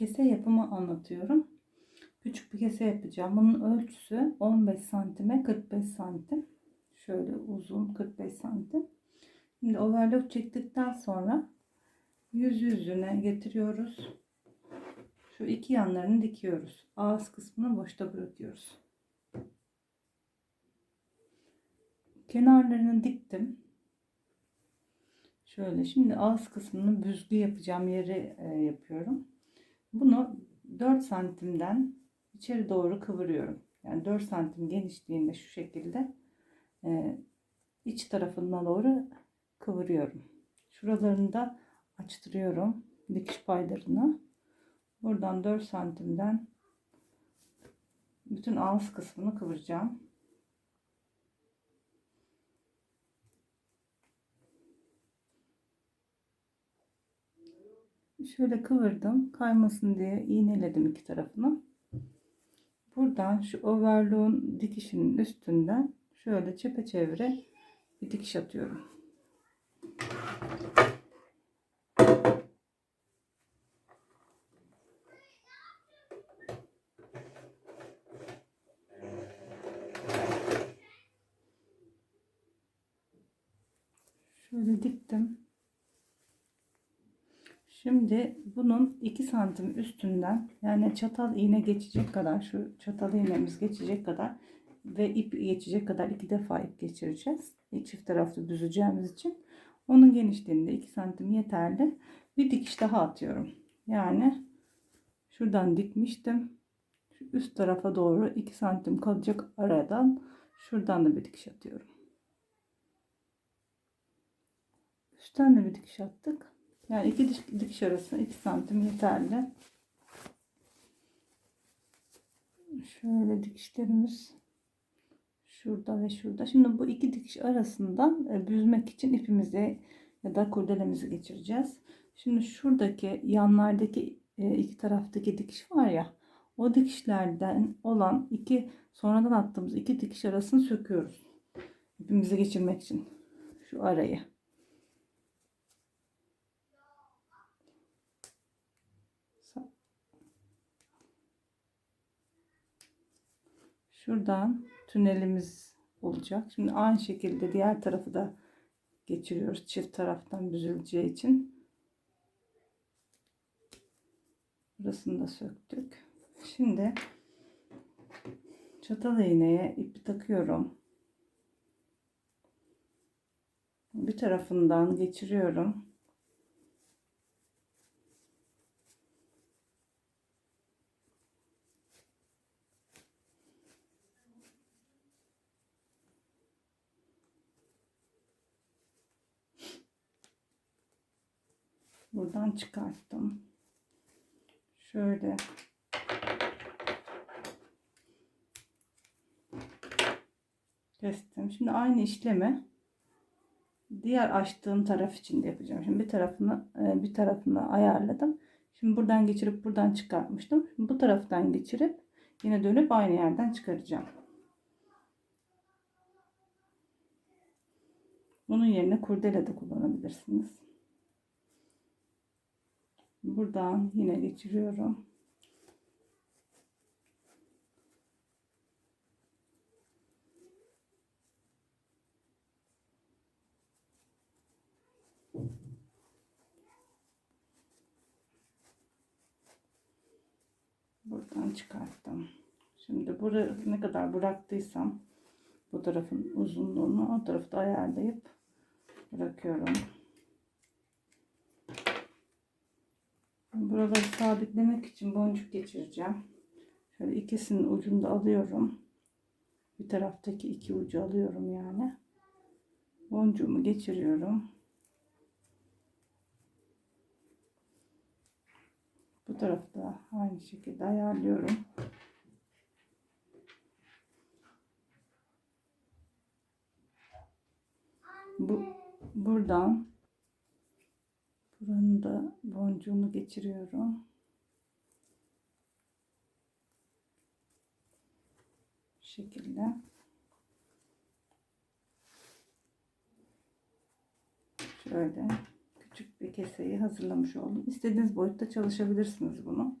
kese yapımı anlatıyorum. Küçük bir kese yapacağım. Bunun ölçüsü 15 santime 45 santim. Şöyle uzun 45 santim. Şimdi overlock çektikten sonra yüz yüzüne getiriyoruz. Şu iki yanlarını dikiyoruz. Ağız kısmını boşta bırakıyoruz. Kenarlarını diktim. Şöyle şimdi ağız kısmını büzgü yapacağım yeri e, yapıyorum. Bunu 4 santimden içeri doğru kıvırıyorum. Yani 4 santim genişliğinde şu şekilde e, iç tarafına doğru kıvırıyorum. Şuralarını da açtırıyorum dikiş paylarını. Buradan 4 santimden bütün ağız kısmını kıvıracağım. Şöyle kıvırdım. Kaymasın diye iğneledim iki tarafını. Buradan şu overlock'un dikişinin üstünden şöyle çepeçevre bir dikiş atıyorum. Şöyle diktim. Şimdi bunun 2 santim üstünden yani çatal iğne geçecek kadar şu çatal iğnemiz geçecek kadar ve ip geçecek kadar iki defa ip geçireceğiz. E, Çift taraflı büzeceğimiz için. Onun genişliğinde 2 santim yeterli. Bir dikiş daha atıyorum. Yani şuradan dikmiştim. Şu üst tarafa doğru 2 santim kalacak aradan şuradan da bir dikiş atıyorum. Üstten de bir dikiş attık. Yani iki dikiş, arası 2 santim yeterli. Şöyle dikişlerimiz şurada ve şurada. Şimdi bu iki dikiş arasından e, büzmek için ipimizi ya da kurdelemizi geçireceğiz. Şimdi şuradaki yanlardaki e, iki taraftaki dikiş var ya o dikişlerden olan iki sonradan attığımız iki dikiş arasını söküyoruz. İpimizi geçirmek için şu arayı. Şuradan tünelimiz olacak. Şimdi aynı şekilde diğer tarafı da geçiriyoruz. Çift taraftan büzüleceği için. Burasını da söktük. Şimdi çatal iğneye ipi takıyorum. Bir tarafından geçiriyorum. Buradan çıkarttım. Şöyle kestim. Şimdi aynı işlemi diğer açtığım taraf için de yapacağım. Şimdi bir tarafını e, bir tarafını ayarladım. Şimdi buradan geçirip buradan çıkartmıştım. Şimdi bu taraftan geçirip yine dönüp aynı yerden çıkaracağım. Bunun yerine kurdele de kullanabilirsiniz. Buradan yine geçiriyorum. Buradan çıkarttım. Şimdi buraya ne kadar bıraktıysam bu tarafın uzunluğunu o tarafta ayarlayıp bırakıyorum. Buraları sabitlemek için boncuk geçireceğim. Şöyle ikisinin ucunu da alıyorum. Bir taraftaki iki ucu alıyorum yani. Boncuğumu geçiriyorum. Bu tarafta aynı şekilde ayarlıyorum. Bu buradan Buranın da boncuğunu geçiriyorum. Bu şekilde. Şöyle küçük bir keseyi hazırlamış oldum. İstediğiniz boyutta çalışabilirsiniz bunu.